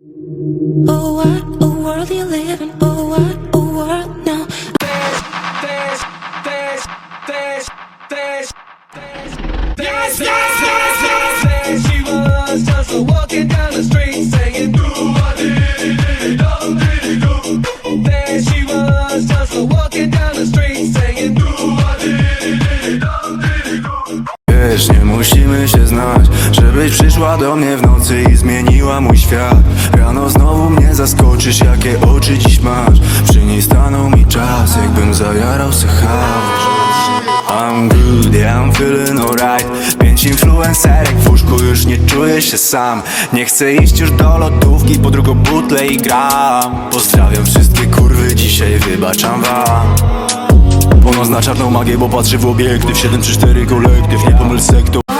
Oh, what a world you live in. Oh, what a world now. This, this, this, this, this, this, this, this, this. She was just walking down the street singing, Do what did it, did dum, did it, do. There she was just walking down the street singing, Do dum, do. Nie musimy się Żebyś przyszła do mnie w nocy i zmieniła mój świat. Rano znowu mnie zaskoczysz, jakie oczy dziś masz. Przy niej stanął mi czas, jakbym zajarał se chaos I'm good, yeah, I'm feeling alright. Pięć influencerek w łóżku, już nie czuję się sam. Nie chcę iść już do lotówki, po drugą butlę i gram. Pozdrawiam wszystkie kurwy, dzisiaj wybaczam wam. Ponoc na czarną magię, bo patrzy w obiektyw. 7 czy 4 kolektyw, nie pomyl sektor